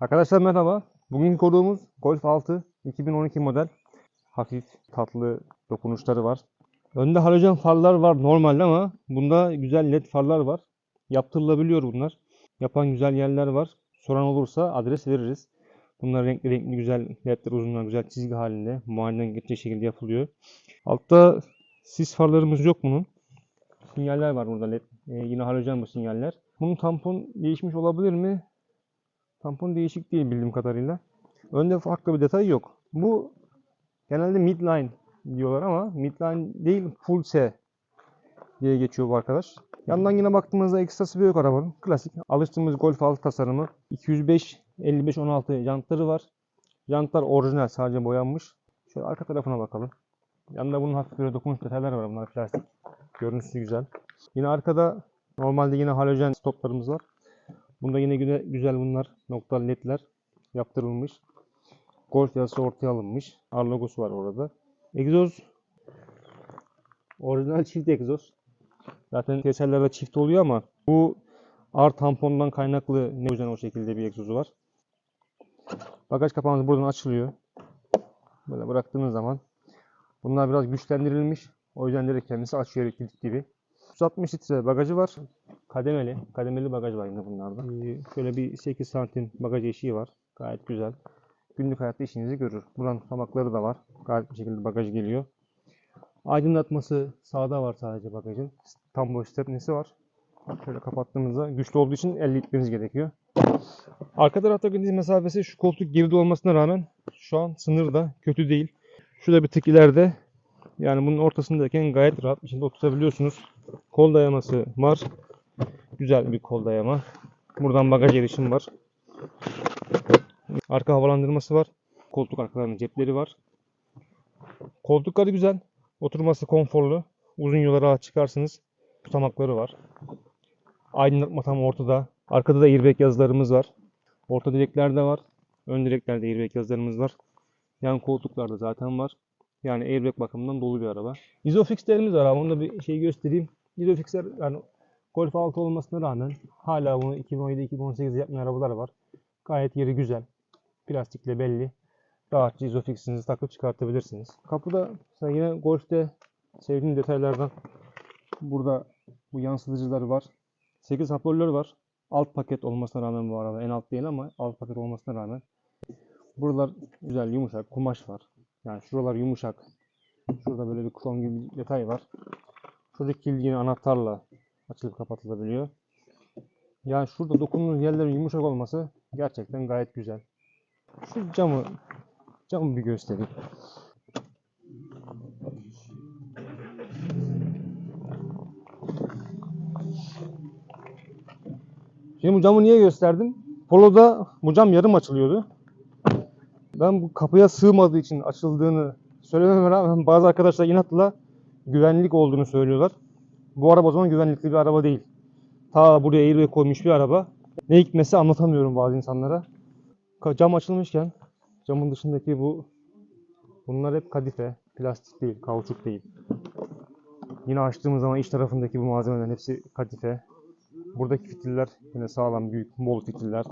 Arkadaşlar merhaba. Bugünkü konuğumuz Golf 6 2012 model. Hafif tatlı dokunuşları var. Önde halojen farlar var normalde ama bunda güzel led farlar var. Yaptırılabiliyor bunlar. Yapan güzel yerler var. Soran olursa adres veririz. Bunlar renkli renkli güzel ledler uzunlar güzel çizgi halinde muayeneden geçecek şekilde yapılıyor. Altta sis farlarımız yok bunun. Sinyaller var burada led. Ee, yine halojen bu sinyaller. Bunun tampon değişmiş olabilir mi? Tampon değişik değil bildiğim kadarıyla. Önde farklı bir detay yok. Bu genelde midline diyorlar ama midline değil full S diye geçiyor bu arkadaş. Yandan yine baktığımızda ekstrası bir yok arabanın. Klasik alıştığımız Golf 6 tasarımı. 205 55 16 jantları var. Jantlar orijinal sadece boyanmış. Şöyle arka tarafına bakalım. Yanında bunun hafif böyle dokunmuş detaylar var. Bunlar plastik. Görüntüsü güzel. Yine arkada normalde yine halojen stoplarımız var. Bunda yine güzel, güzel bunlar noktalı ledler yaptırılmış. Golf yazısı ortaya alınmış. R logosu var orada. Egzoz orijinal çift egzoz. Zaten keserlerde çift oluyor ama bu R tampondan kaynaklı ne yüzden o şekilde bir egzozu var. Bagaj kapağımız buradan açılıyor. Böyle bıraktığınız zaman bunlar biraz güçlendirilmiş. O yüzden direkt kendisi açıyor elektrik gibi. 360 litre bagajı var. Kademeli. Kademeli bagaj var yine bunlarda. Ee, şöyle bir 8 santim bagaj eşiği var. Gayet güzel. Günlük hayatta işinizi görür. Buranın hamakları da var. Gayet bir şekilde bagaj geliyor. Aydınlatması sağda var sadece bagajın. Tam boş stepnesi var. Şöyle kapattığımızda güçlü olduğu için elle itmeniz gerekiyor. Arka taraftaki diz mesafesi şu koltuk geride olmasına rağmen şu an sınırda. Kötü değil. Şurada bir tık ileride. Yani bunun ortasındayken gayet rahat bir şekilde oturtabiliyorsunuz. Kol dayaması var. Güzel bir kol dayama. Buradan bagaj erişim var. Arka havalandırması var. Koltuk arkalarında cepleri var. Koltukları güzel. Oturması konforlu. Uzun yola rahat çıkarsınız. Tutamakları var. Aydınlatma tam ortada. Arkada da airbag yazılarımız var. Orta direklerde var. Ön direklerde airbag yazılarımız var. Yan koltuklarda zaten var. Yani airbag bakımından dolu bir araba. Isofix'lerimiz var. Onu da bir şey göstereyim. Isofix'ler yani Golf 6 olmasına rağmen hala bunu 2017-2018 yapmayan arabalar var. Gayet yeri güzel. Plastikle belli. Rahatça Isofix'inizi takıp çıkartabilirsiniz. Kapıda mesela yine Golf'te sevdiğim detaylardan burada bu yansıtıcıları var. 8 hoparlör var. Alt paket olmasına rağmen bu araba en alt değil ama alt paket olmasına rağmen buralar güzel yumuşak kumaş var. Yani şuralar yumuşak. Şurada böyle bir krom gibi bir detay var. Şuradaki yine anahtarla açılıp kapatılabiliyor. Yani şurada dokunduğunuz yerlerin yumuşak olması gerçekten gayet güzel. Şu camı camı bir göstereyim. Şimdi bu camı niye gösterdim? Polo'da bu cam yarım açılıyordu. Ben bu kapıya sığmadığı için açıldığını söylememe rağmen bazı arkadaşlar inatla güvenlik olduğunu söylüyorlar. Bu araba o zaman güvenlikli bir araba değil. Ta buraya airbag koymuş bir araba. Ne hikmetse anlatamıyorum bazı insanlara. Cam açılmışken camın dışındaki bu bunlar hep kadife. Plastik değil, kauçuk değil. Yine açtığımız zaman iç tarafındaki bu malzemelerin hepsi kadife. Buradaki fitiller yine sağlam, büyük, bol fitiller.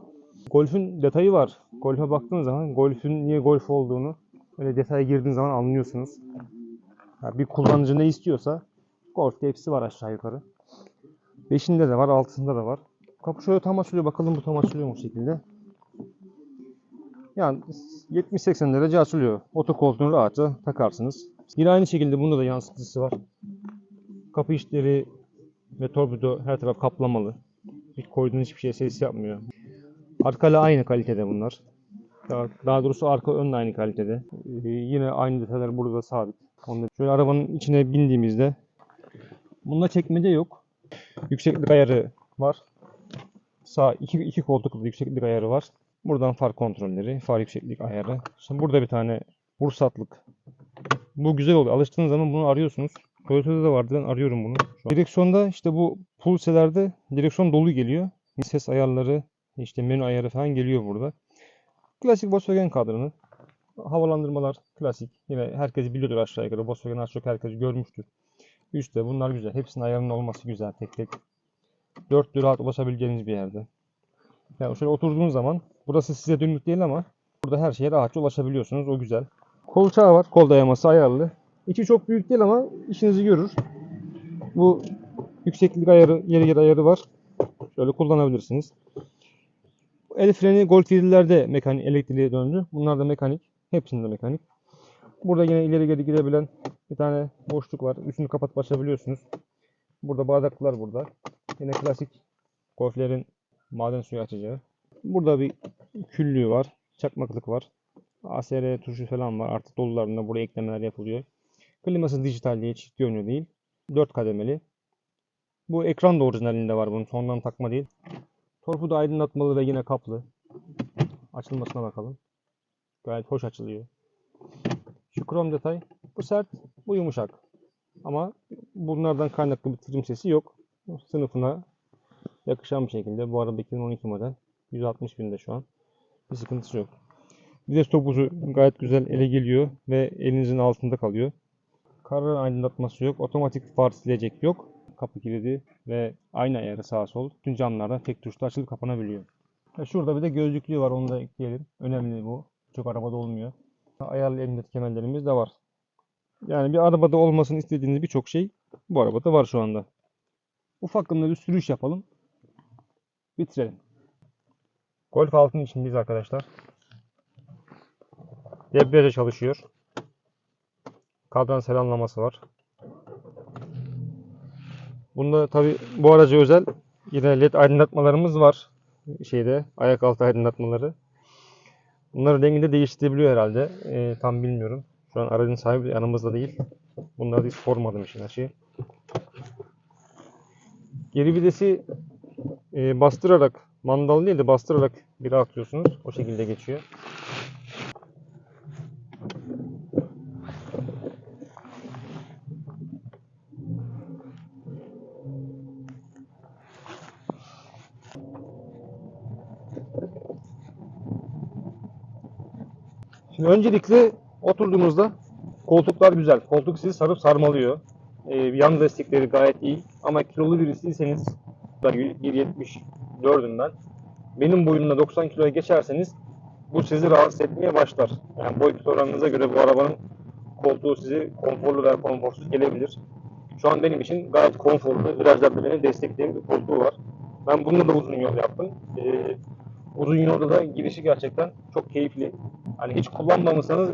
Golf'ün detayı var. Golf'e baktığın zaman Golf'ün niye Golf olduğunu öyle detaya girdiğin zaman anlıyorsunuz. Ya bir kullanıcı ne istiyorsa Golf'te hepsi var aşağı yukarı. Beşinde de var, altısında da var. Kapı şöyle tam açılıyor. Bakalım bu tam açılıyor mu şekilde. Yani 70-80 derece açılıyor. Oto koltuğunu rahatça takarsınız. Yine aynı şekilde bunda da yansıtıcısı var. Kapı içleri ve torpido her taraf kaplamalı. Hiç koyduğunuz hiçbir şey ses yapmıyor. Arkayla aynı kalitede bunlar. Daha, daha doğrusu arka ön de aynı kalitede. Ee, yine aynı detaylar burada sabit. Onda şöyle arabanın içine bindiğimizde bunda çekmece yok. Yükseklik ayarı var. Sağ iki, iki koltuklu yükseklik ayarı var. Buradan far kontrolleri, far yükseklik ayarı. Şimdi burada bir tane vursatlık. Bu güzel oluyor. Alıştığınız zaman bunu arıyorsunuz. Toyota'da da vardı. Ben arıyorum bunu. Direksiyonda işte bu pulselerde direksiyon dolu geliyor. Ses ayarları, işte menü ayarı falan geliyor burada. Klasik Volkswagen kadranı. Havalandırmalar klasik. Yine herkes biliyordur aşağı yukarı. Volkswagen az çok herkes görmüştür. Üstte bunlar güzel. Hepsinin ayarının olması güzel tek tek. Dörtlü rahat ulaşabileceğiniz bir yerde. Yani şöyle oturduğun zaman Burası size dönük değil ama burada her şeye rahatça ulaşabiliyorsunuz. O güzel. Kolçağı var. Kol dayaması ayarlı. İçi çok büyük değil ama işinizi görür. Bu yükseklik ayarı, yeri geri ayarı var. Şöyle kullanabilirsiniz. El freni Golf 7'lerde mekanik, elektriğe döndü. Bunlar da mekanik. Hepsinde mekanik. Burada yine ileri geri gidebilen bir tane boşluk var. Üstünü kapatıp açabiliyorsunuz. Burada bardaklar burada. Yine klasik golflerin maden suyu açacağı. Burada bir küllüğü var. Çakmaklık var. ASR tuşu falan var. Artık dolularında buraya eklemeler yapılıyor. Kliması dijital değil, çift yönlü değil. 4 kademeli. Bu ekran da orijinalinde var bunun. Sondan takma değil. Torpido aydınlatmalı ve yine kaplı. Açılmasına bakalım. Gayet hoş açılıyor. Şu krom detay. Bu sert, bu yumuşak. Ama bunlardan kaynaklı bir trim sesi yok. Sınıfına yakışan bir şekilde. Bu araba 2012 model. 160 binde şu an. Bir sıkıntısı yok. De topuzu gayet güzel ele geliyor ve elinizin altında kalıyor. Kara aydınlatması yok. Otomatik far silecek yok. Kapı kilidi ve ayna ayarı sağa sol. Tüm camlardan tek tuşla açılıp kapanabiliyor. Ve şurada bir de gözlüklüğü var. Onu da ekleyelim. Önemli bu. Çok arabada olmuyor. Ayarlı emniyet kemerlerimiz de var. Yani bir arabada olmasını istediğiniz birçok şey bu arabada var şu anda. Ufakında bir sürüş yapalım. Bitirelim. Golf altının içindeyiz arkadaşlar. Debriyaja çalışıyor. Kadran selamlaması var. Bunda tabi bu araca özel yine led aydınlatmalarımız var. Şeyde ayak altı aydınlatmaları. Bunları renginde değiştirebiliyor herhalde. Ee, tam bilmiyorum. Şu an aracın sahibi yanımızda değil. Bunları hiç sormadım işin açığı. Geri videsi e, bastırarak, mandal değil de bastırarak biri atıyorsunuz. O şekilde geçiyor. Şimdi öncelikle oturduğumuzda koltuklar güzel. Koltuk sizi sarıp sarmalıyor. Ee, yan destekleri gayet iyi. Ama kilolu birisiyseniz 1.74'üm ben. Benim boyumda 90 kiloya geçerseniz bu sizi rahatsız etmeye başlar. Yani boy oranınıza göre bu arabanın koltuğu sizi konforlu veya konforsuz gelebilir. Şu an benim için gayet konforlu, virajlarda beni destekleyen bir koltuğu var. Ben bununla da uzun yol yaptım. Ee, uzun yolda da girişi gerçekten çok keyifli. Hani hiç kullanmamışsanız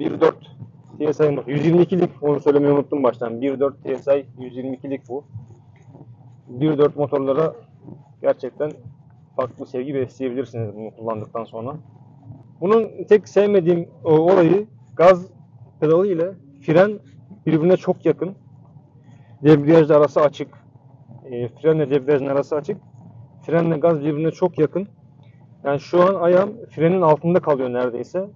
1.4 TSI 122'lik onu söylemeyi unuttum baştan. 1.4 TSI 122'lik bu. 1.4 motorlara gerçekten farklı sevgi besleyebilirsiniz bunu kullandıktan sonra. Bunun tek sevmediğim o olayı gaz pedalı ile fren birbirine çok yakın. Debriyajla arası açık. E, frenle debriyajın arası açık. Frenle gaz birbirine çok yakın. Yani şu an ayağım frenin altında kalıyor neredeyse.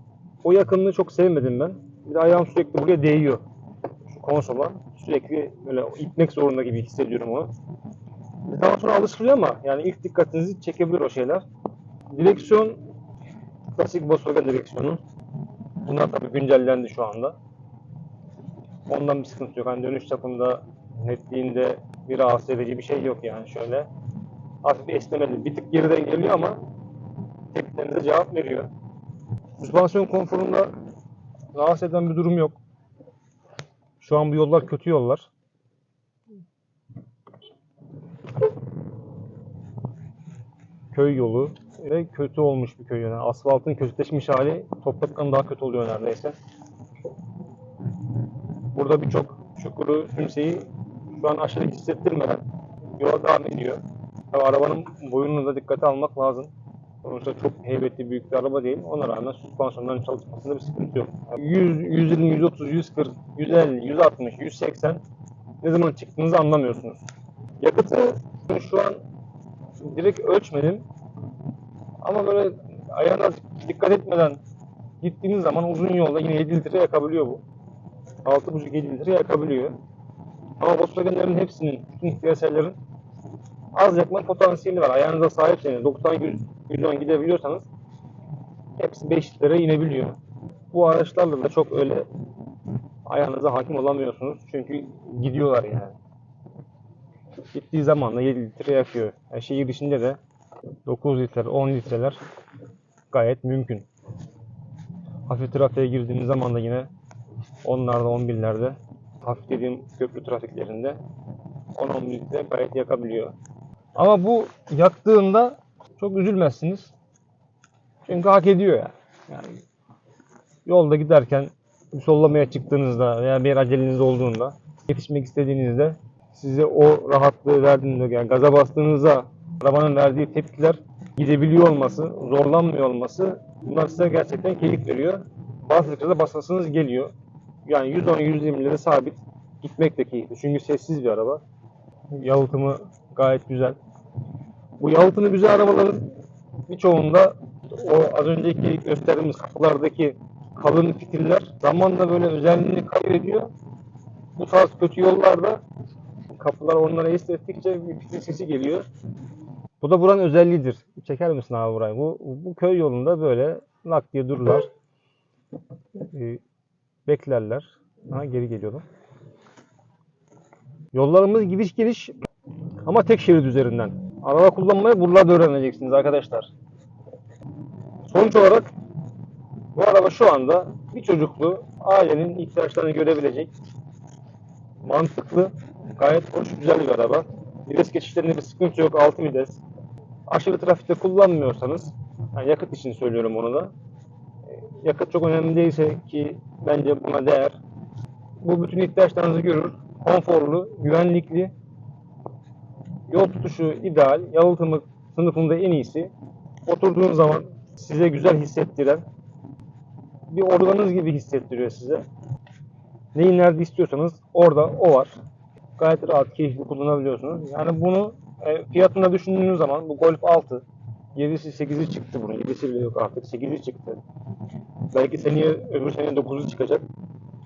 O yakınlığı çok sevmedim ben. Bir de ayağım sürekli buraya değiyor. Şu konsola. Sürekli böyle itmek zorunda gibi hissediyorum onu. Daha sonra alışılıyor ama yani ilk dikkatinizi çekebilir o şeyler. Direksiyon klasik Volkswagen direksiyonu. Bunlar tabii güncellendi şu anda. Ondan bir sıkıntı yok. Hani dönüş çapında, netliğinde bir rahatsız edici bir şey yok yani şöyle. Hafif esnemeli. Bir tık geriden geliyor ama tepkilerinize cevap veriyor. Süspansiyon konforunda rahatsız eden bir durum yok. Şu an bu yollar kötü yollar. Köy yolu ve kötü olmuş bir köy yani. Asfaltın kötüleşmiş hali topraktan daha kötü oluyor neredeyse. Burada birçok çukuru, kimseyi şu an aşırı hissettirmeden yola devam ediyor. Tabii arabanın boyunu da dikkate almak lazım. Sonuçta çok heybetli büyük bir araba değil. Ona rağmen süspansiyonların çalışmasında bir sıkıntı yok. 100, 120, 130, 140, 150, 160, 180 ne zaman çıktığınızı anlamıyorsunuz. Yakıtı şu an direkt ölçmedim. Ama böyle ayağına dikkat etmeden gittiğiniz zaman uzun yolda yine 7 litre yakabiliyor bu. 6,5-7 litre yakabiliyor. Ama Volkswagen'lerin hepsinin, bütün TSL'lerin az yakma potansiyeli var. Ayağınıza sahipseniz 90-100 110 gidebiliyorsanız hepsi 5 litreye inebiliyor. Bu araçlarla da çok öyle ayağınıza hakim olamıyorsunuz. Çünkü gidiyorlar yani. Gittiği zaman da 7 litre yakıyor. Yani şehir içinde de 9 litre, 10 litreler gayet mümkün. Hafif trafiğe girdiğiniz zaman da yine onlarda 11'lerde hafif dediğim köprü trafiklerinde 10-11'de gayet yakabiliyor. Ama bu yaktığında çok üzülmezsiniz. Çünkü hak ediyor ya. Yani yolda giderken sollamaya çıktığınızda veya bir aceleniz olduğunda yetişmek istediğinizde size o rahatlığı verdiğinde yani gaza bastığınızda arabanın verdiği tepkiler gidebiliyor olması, zorlanmıyor olması bunlar size gerçekten keyif veriyor. Bastıkça da basasınız geliyor. Yani 110-120'lere sabit gitmek de keyifli. Çünkü sessiz bir araba. Yalıtımı gayet güzel. Bu yalıtımı güzel arabaların birçoğunda o az önceki gösterdiğimiz kapılardaki kalın fitiller zamanla böyle özelliğini kaybediyor. Bu tarz kötü yollarda kapılar onlara esnettikçe bir fitil sesi geliyor. Bu da buranın özelliğidir. Çeker misin abi burayı? Bu, bu köy yolunda böyle lak diye dururlar. Ee, beklerler. Ha, geri geliyorum. Yollarımız gidiş geliş ama tek şerit üzerinden. Araba kullanmayı buralarda öğreneceksiniz arkadaşlar. Sonuç olarak bu araba şu anda bir çocuklu ailenin ihtiyaçlarını görebilecek mantıklı, gayet hoş, güzel bir araba. Vites geçişlerinde bir sıkıntı yok, 6 vites. Aşırı trafikte kullanmıyorsanız, yani yakıt için söylüyorum onu da. e, Yakıt çok önemli değilse ki bence buna değer. Bu bütün ihtiyaçlarınızı görür. Konforlu, güvenlikli, yol tutuşu ideal, yalıtımı sınıfında en iyisi. Oturduğun zaman size güzel hissettiren, bir organınız gibi hissettiriyor size. Neyi nerede istiyorsanız orada o var. Gayet rahat, keyifli kullanabiliyorsunuz. Yani bunu e, fiyatını düşündüğünüz zaman bu Golf 6 7'si 8'i çıktı bunun. 7'si bile yok artık. 8'i çıktı. Belki seneye öbür sene 9'u çıkacak.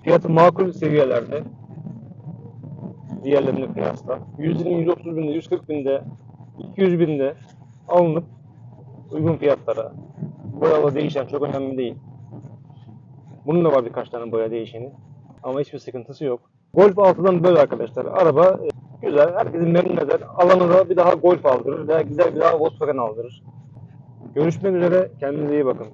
Fiyatı makul seviyelerde. Diğerlerine kıyasla. 120, 130 binde, 140 binde, 200 binde alınıp uygun fiyatlara. Boyalı değişen çok önemli değil. Bunun da var birkaç tane boya değişeni. Ama hiçbir sıkıntısı yok. Golf 6'dan böyle arkadaşlar. Araba e, güzel. Herkesi memnun eder. Alanı da bir daha Golf aldırır. Veya gider bir daha Volkswagen aldırır. Görüşmek üzere. Kendinize iyi bakın.